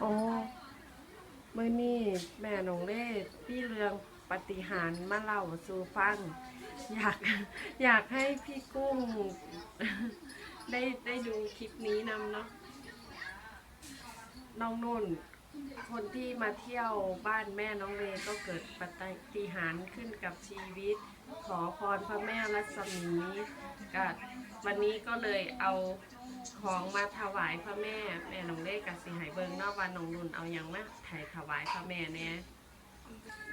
โอ้เมื่อนี้แม่น้องเล่พี่เรืองปฏิหารมาเล่าสู่ฟัง อยากอยากให้พี่กุ้ง ได้ได้ดูคลิปนี้นำเนาะน้องนุ่น คนที่มาเที่ยวบ้านแม่น้องเลก็เกิดปฏิหารขึ้นกับชีวิต ขอพรพระแม่รัศมีก็วันนี้ก็เลยเอาของมาถวายพระแม่ แม่น้องเลกับสิหายเบิงนอกวันน้องนุ่นเอาอย่างมาไถ่ถวายพระแม่เนี่ย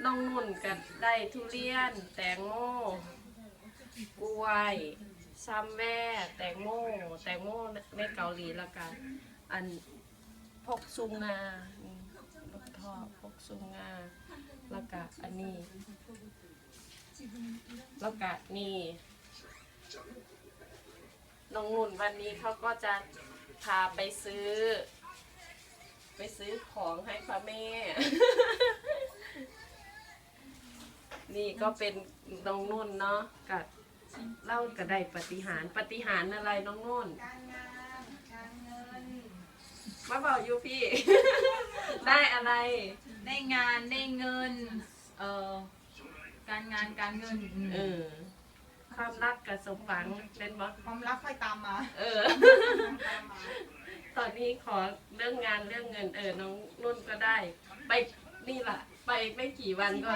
น้องนุ่นก็ได้ทุเรียน แตงโมกล้วยซัมแม่แตงโมแตงโมในเกาหลีแล้วกันอัน พกซุงงาลูกท่อพกซุงงาแล้วก็อันนี้แล้วก็นี่น้องนุ่นวันนี้เขาก็จะพาไปซื้อ ไปซื้อของให้พระแม่ นี่ก็เป็นน้องนุ่นเนาะกับเล่าก็ได้ปฏิหารปฏิหารอะไรน้องนุ่นการงาน มาบอกอยู่พี่ ได้อะไร ได้งานได้เงิน เอ่อ การงานการเงินอืมเออ ความรักกับสมหวังเป็นบอความรักค่อยตามมาเออ ตอนนี้ขอเรื่องงานเรื่องเงิน เออ น้องนุ่นก็ได้ ไปนี่แหละไปไม่กี่วันก็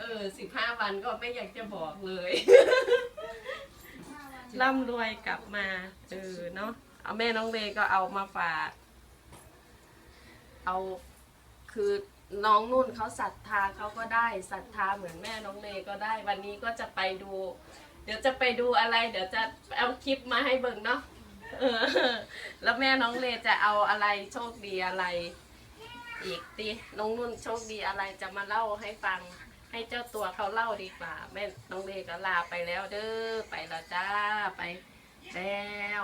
เออสิบห้าวันก็ไม่อยากจะบอกเลยร่ำรวยกลับมา เออเนาะเอาแม่น้องเลก็เอามาฝาก เอาคือน้องนุ่นเขาศรัทธาเขาก็ได้ศรัทธาเหมือนแม่น้องเลก็ได้ วันนี้ก็จะไปดู เดี๋ยวจะไปดูอะไร เดี๋ยวจะเอาคลิปมาให้เบิ่งเนาะเออแล้วแม่น้องเลจะเอาอะไรโชคดีอะไร อีกตีน้องนุ่นโชคดีอะไรจะมาเล่าให้ฟัง ให้เจ้าตัวเขาเล่าดีกว่าแม่น้องเลก็ลาไปแล้วเด้อไปแล้วจ้าไปแล้ว